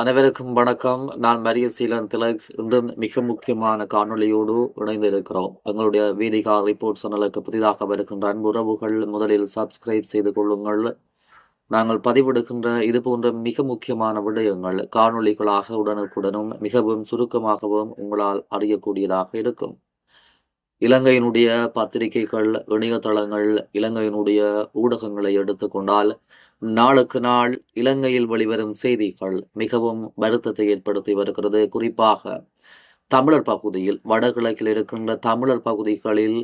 அனைவருக்கும் வணக்கம். நான் மரிய சீலன் திலக்ஸ். இன்றும் மிக முக்கியமான காணொளியோடு இணைந்திருக்கிறோம். எங்களுடைய வீதிகா ரிப்போர்ட் சேனலுக்கு புதிதாக வருகின்ற அன்புறவுகள் முதலில் சப்ஸ்கிரைப் செய்து கொள்ளுங்கள். நாங்கள் பதிவிடுகின்ற இது போன்ற மிக முக்கியமான விடயங்கள் காணொளிகளாக உடனுக்குடனும் மிகவும் சுருக்கமாகவும் உங்களால் அறியக்கூடியதாக இருக்கும். இலங்கையினுடைய பத்திரிகைகள் இணையதளங்கள் இலங்கையினுடைய ஊடகங்களை எடுத்துக்கொண்டால் நாளுக்கு நாள் இலங்கையில் வெளிவரும் செய்திகள் மிகவும் வருத்தத்தை ஏற்படுத்தி வருகிறது. குறிப்பாக தமிழர் பகுதியில் வடகிழக்கில் இருக்கின்ற தமிழர் பகுதிகளில்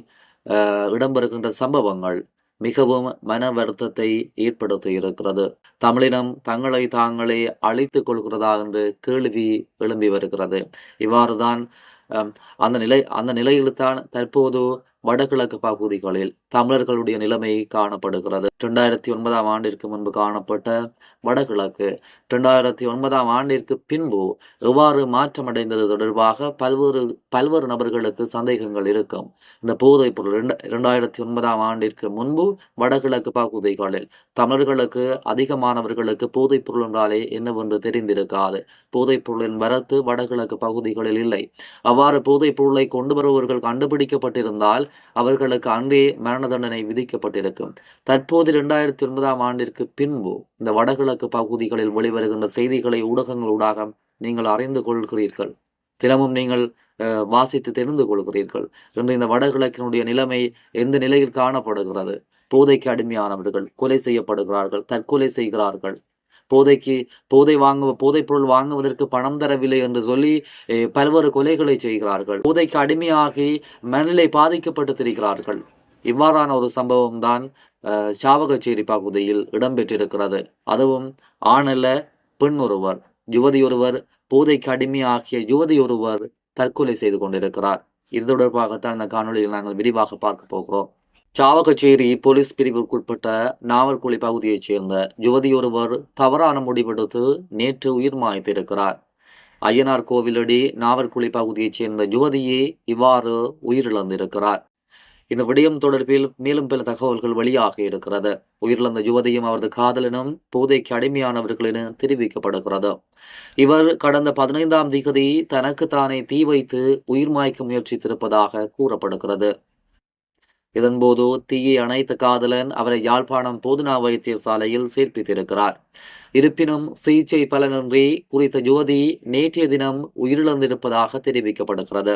இடம்பெறுகின்ற சம்பவங்கள் மிகவும் மன வருத்தத்தை ஏற்படுத்தி இருக்கிறது. தமிழினம் தங்களை தாங்களே அழித்துக் கொள்கிறதா என்று கேள்வி எழும்பி வருகிறது. இவ்வாறுதான் அந்த நிலை அந்த நிலையில்தான் தற்போது வடகிழக்கு பகுதிகளில் தமிழர்களுடைய நிலைமை காணப்படுகிறது. இரண்டாயிரத்தி ஒன்பதாம் ஆண்டிற்கு முன்பு காணப்பட்ட வடகிழக்கு. இரண்டாயிரத்தி ஒன்பதாம் ஆண்டிற்கு பின்பு எவ்வாறு மாற்றமடைந்தது தொடர்பாக பல்வேறு பல்வேறு நபர்களுக்கு சந்தேகங்கள் இருக்கும். இந்த போதைப் பொருள் இரண்டாயிரத்தி ஒன்பதாம் ஆண்டிற்கு முன்பு வடகிழக்கு பகுதிகளில் தமிழர்களுக்கு அதிகமானவர்களுக்கு போதைப் பொருள் என்றாலே என்னவென்று தெரிந்திருக்காது. போதைப் பொருளின் வரத்து வடகிழக்கு பகுதிகளில் இல்லை. அவ்வாறு போதைப் பொருளை கொண்டு வருபவர்கள் கண்டுபிடிக்கப்பட்டிருந்தால் அவர்களுக்கு அன்றே மரண தண்டனை விதிக்கப்பட்டிருக்கும். தற்போது இரண்டாயிரத்தி ஒன்பதாம் ஆண்டிற்கு பின்பு இந்த வடகிழக்கு பகுதிகளில் வெளிவருகின்ற செய்திகளை ஊடகங்களூடாக நீங்கள் அறிந்து கொள்கிறீர்கள். தினமும் நீங்கள் அஹ், வாசித்து தெரிந்து கொள்கிறீர்கள் இன்று இந்த வடகிழக்கினுடைய நிலைமை எந்த நிலையில் காணப்படுகிறது. போதைக்கு அடிமையானவர்கள் கொலை செய்யப்படுகிறார்கள் தற்கொலை செய்கிறார்கள் போதைக்கு போதை வாங்குவ போதைப் பொருள் வாங்குவதற்கு பணம் தரவில்லை என்று சொல்லி பல்வேறு கொலைகளை செய்கிறார்கள். போதைக்கு அடிமையாகி மனநிலை பாதிக்கப்பட்டு திரிகிறார்கள் இவ்வாறான ஒரு சம்பவம் தான் சாவகச்சேரி பகுதியில் இடம்பெற்றிருக்கிறது. அதுவும் ஆணல்ல பெண் ஒருவர் யுவதி ஒருவர் போதைக்கு அடிமையாகிய யுவதி ஒருவர் தற்கொலை செய்து கொண்டிருக்கிறார். இது தொடர்பாகத்தான் இந்த காணொலியில் நாங்கள் விரிவாக பார்க்க போகிறோம். சாவகச்சேரி போலீஸ் பிரிவுக்குட்பட்ட நாவல்குழி பகுதியைச் சேர்ந்த யுவதி ஒருவர் தவறான முடிவெடுத்து நேற்று உயிர் மாய்த்திருக்கிறார். ஐயனார் கோவிலடி நாவல்குழி பகுதியைச் சேர்ந்த யுவதியே இவ்வாறு உயிரிழந்திருக்கிறார். இந்த விடயம் தொடர்பில் மேலும் பல தகவல்கள் வெளியாக இருக்கிறது. உயிரிழந்த யுவதியும் அவரது காதலனும் போதைக்கு அடிமையானவர்கள் என தெரிவிக்கப்படுகிறது. இவர் கடந்த பதினைந்தாம் திகதி தனக்கு தானே தீ வைத்து உயிர் மாய்க்க முயற்சித்திருப்பதாக கூறப்படுகிறது. இதன்போது தீயை அணைத்த காதலன் அவரை யாழ்ப்பாணம் போதுனா வைத்தியசாலையில் சேர்ப்பித்திருக்கிறார். இருப்பினும் சிகிச்சை பலனின்றி குறித்த யுவதி நேற்றைய தினம் உயிரிழந்திருப்பதாக தெரிவிக்கப்படுகிறது.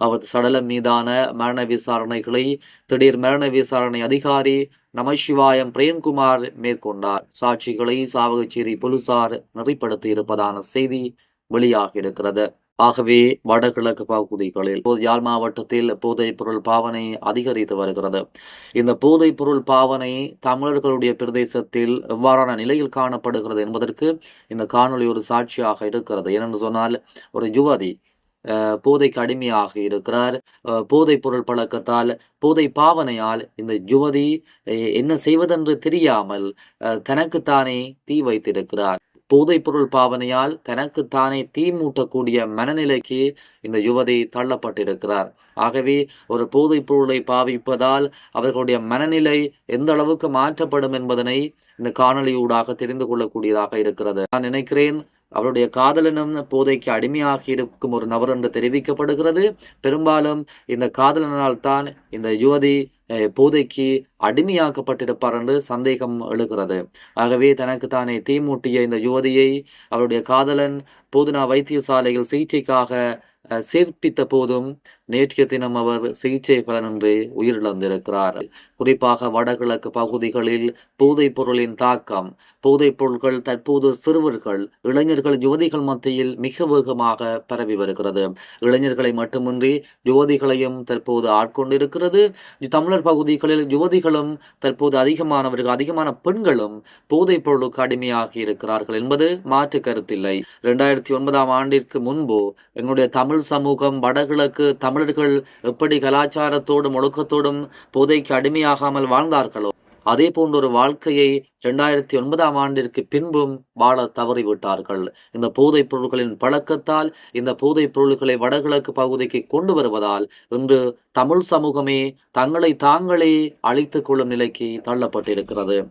அவரது சடலம் மீதான மரண விசாரணைகளை திடீர் மரண விசாரணை அதிகாரி நமசிவாயம் பிரேம்குமார் மேற்கொண்டார். சாட்சிகளை சாவகச்சேரி போலீசார் நெறிப்படுத்தி இருப்பதான செய்தி வெளியாகியிருக்கிறது. ஆகவே வடகிழக்கு பகுதிகளில் இப்போது யாழ் மாவட்டத்தில் போதைப் பொருள் பாவனை அதிகரித்து வருகிறது. இந்த போதைப் பொருள் பாவனை தமிழர்களுடைய பிரதேசத்தில் எவ்வாறான நிலையில் காணப்படுகிறது என்பதற்கு இந்த காணொளி ஒரு சாட்சியாக இருக்கிறது. ஏனென்று சொன்னால் ஒரு யுவதி அஹ், போதைக்கு அடிமையாக இருக்கிறார். அஹ், போதைப் பொருள் பழக்கத்தால் போதை பாவனையால் இந்த யுவதி அஹ், என்ன செய்வதென்று தெரியாமல் அஹ், தனக்குத்தானே தீ வைத்திருக்கிறார். போதைப்பொருள் பாவனையால் பாவனையால் தனக்குத்தானே தீ மூட்டக்கூடிய மனநிலைக்கு இந்த யுவதி தள்ளப்பட்டிருக்கிறார். ஆகவே ஒரு போதைப் பொருளை பாவிப்பதால் அவர்களுடைய மனநிலை எந்த அளவுக்கு மாற்றப்படும் என்பதனை இந்த காணொலியூடாக தெரிந்து கொள்ளக்கூடியதாக இருக்கிறது. நான் நினைக்கிறேன் அவருடைய காதலனும் போதைக்கு அடிமையாகி இருக்கும் ஒரு நபர் என்று தெரிவிக்கப்படுகிறது. பெரும்பாலும் இந்த காதலனால் தான் இந்த யுவதி போதைக்கு அடிமையாக்கப்பட்டிருப்பார் என்று சந்தேகம் எழுகிறது. ஆகவே தனக்கு தானே தீமூட்டிய இந்த யுவதியை அவருடைய காதலன் போதுனா வைத்தியசாலையில் சிகிச்சைக்காக அஹ், சேர்ப்பித்த போதும் நேற்றைய தினம் அவர் சிகிச்சை பலனின்றி உயிரிழந்திருக்கிறார். குறிப்பாக வடகிழக்கு பகுதிகளில் போதைப் பொருளின் தாக்கம் போதைப் பொருட்கள் தற்போது சிறுவர்கள் இளைஞர்கள் யுவதிகள் மத்தியில் மிக வேகமாக பரவி வருகிறது. இளைஞர்களை மட்டுமின்றி யுவதிகளையும் தற்போது ஆட்கொண்டிருக்கிறது. தமிழர் பகுதிகளில் யுவதிகளும் தற்போது அதிகமானவர்கள் அதிகமான பெண்களும் போதைப் பொருளுக்கு அடிமையாகி இருக்கிறார்கள் என்பது மாற்று கருத்தில்லை. இரண்டாயிரத்தி ஒன்பதாம் ஆண்டிற்கு முன்பு எங்களுடைய தமிழ் சமூகம் வடகிழக்கு தமிழ் தமிழர்கள் எப்படி கலாச்சாரத்தோடும் ஒழுக்கத்தோடும் போதைக்கு அடிமையாகாமல் வாழ்ந்தார்களோ அதே போன்ற ஒரு வாழ்க்கையை இரண்டாயிரத்தி ஒன்பதாம் ஆண்டிற்கு பின்பும் வாழ தவறிவிட்டார்கள். இந்த போதைப் பொருள்களின் பழக்கத்தால் இந்த போதைப் பொருள்களை வடகிழக்கு பகுதிக்கு கொண்டு வருவதால் இன்று தமிழ் சமூகமே தங்களை தாங்களே அழித்துக் கொள்ளும் நிலைக்கு தள்ளப்பட்டிருக்கிறது.